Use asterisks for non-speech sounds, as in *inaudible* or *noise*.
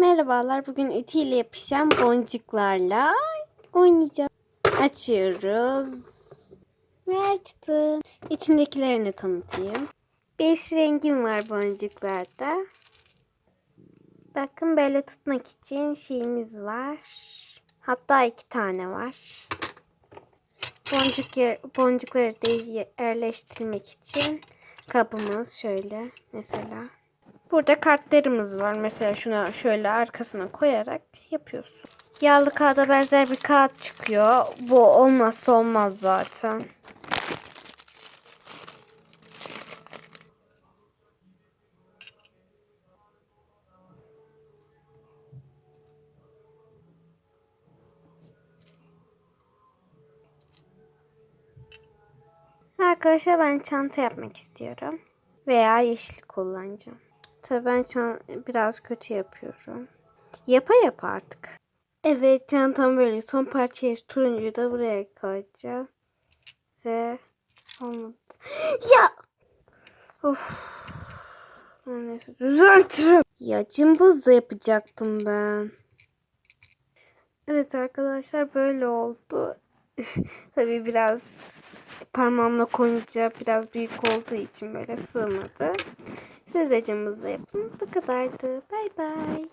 Merhabalar. Bugün ütüyle yapışan boncuklarla oynayacağım. Açıyoruz. Ve açtım. İçindekilerini tanıtayım. Beş rengim var boncuklarda. Bakın böyle tutmak için şeyimiz var. Hatta iki tane var. Boncuk yer, boncukları yerleştirmek için kabımız şöyle mesela. Burada kartlarımız var. Mesela şuna şöyle arkasına koyarak yapıyorsun. Yağlı kağıda benzer bir kağıt çıkıyor. Bu olmazsa olmaz zaten. Arkadaşlar ben çanta yapmak istiyorum. Veya yeşil kullanacağım. Tabii ben çan- biraz kötü yapıyorum. Yapa yapa artık. Evet çantam böyle son parçayı turuncuyu da buraya koyacağım. Ve. *gasps* Ya! Of. Neyse düzeltirim. Ya cımbız da yapacaktım ben. Evet arkadaşlar böyle oldu. *laughs* Tabii biraz parmağımla koyunca biraz büyük olduğu için böyle sığmadı. Siz de cımbızla yapın. Bu kadardı. Bay bay.